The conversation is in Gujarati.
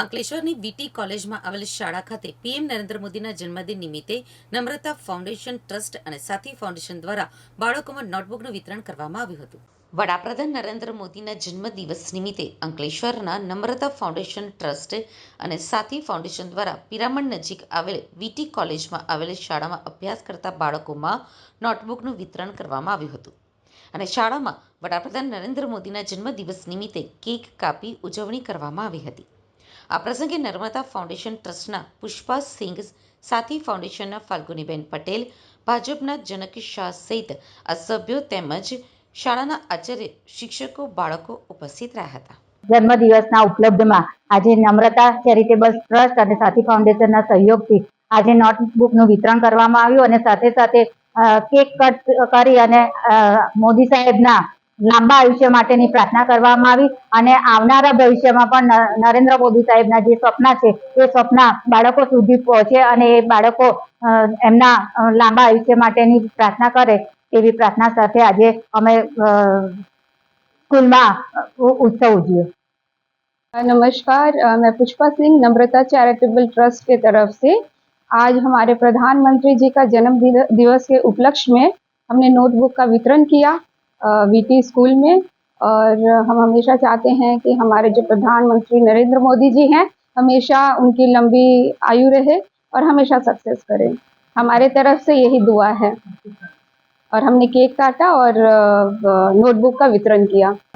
અંકલેશ્વરની વીટી કોલેજમાં આવેલ શાળા ખાતે પીએમ નરેન્દ્ર મોદીના જન્મદિન નિમિત્તે નમ્રતા ફાઉન્ડેશન ટ્રસ્ટ અને સાથી ફાઉન્ડેશન દ્વારા બાળકોમાં નોટબુકનું વિતરણ કરવામાં આવ્યું હતું. વડાપ્રધાન નરેન્દ્ર મોદીના જન્મદિવસ નિમિત્તે અંકલેશ્વરના નમ્રતા ફાઉન્ડેશન ટ્રસ્ટ અને સાથી ફાઉન્ડેશન દ્વારા પિરામણ નજીક આવેલ વીટી કોલેજમાં આવેલ શાળામાં અભ્યાસ કરતા બાળકોમાં નોટબુકનું વિતરણ કરવામાં આવ્યું હતું. અને શાળામાં વડાપ્રધાન નરેન્દ્ર મોદીના જન્મદિવસ નિમિત્તે કેક કાપી ઉજવણી કરવામાં આવી હતી. આ પ્રસંગે નર્મદા ફાઉન્ડેશન ટ્રસ્ટના પુષ્પા સિંઘ સાથી ફાઉન્ડેશનના ફાલ્ગુનીબેન પટેલ, ભાજપના જનક શાહ સહિત આ સભ્યો તેમજ શાળાના આચાર્ય, શિક્ષકો, બાળકો ઉપસ્થિત રહ્યા હતા. જન્મદિવસના ઉપલબ્ધમાં આજે નમ્રતા ચેરિટેબલ ટ્રસ્ટ અને સાથી ફાઉન્ડેશનના સહયોગથી આજે નોટબુકનું વિતરણ કરવામાં આવ્યું અને સાથે સાથે કેક કટ કરી અને મોદી સાહેબના લાંબા આયુષ્ય માટેની પ્રાર્થના કરવામાં આવી અને આવનારા ભવિષ્યમાં પણ ન- નરેન્દ્ર મોદી સાહેબના જે સપના છે એ સપના બાળકો સુધી પહોંચે અને એ બાળકો અ, એમના અ, લાંબા આયુષ્ય માટેની પ્રાર્થના કરે એવી પ્રાર્થના સાથે આજે અમે અ, સ્કૂલમાં અ, ઉત્સવ ઉજવ્યો नमस्कार अ, मैं पुष्पा सिंह नम्रता चैरिटेबल ट्रस्ट के तरफ से आज हमारे प्रधानमंत्री जी का जन्म दिव- दिवस के उपलक्ष्य में हमने नोटबुक का वितरण किया वीटी स्कूल में और हम हमेशा चाहते हैं कि हमारे जो प्रधानमंत्री नरेंद्र मोदी जी हैं, हमेशा उनकी लंबी आयु रहे और हमेशा सक्सेस करें। हमारे तरफ़ से यही दुआ है। और हमने केक काटा और नोटबुक का वितरण किया।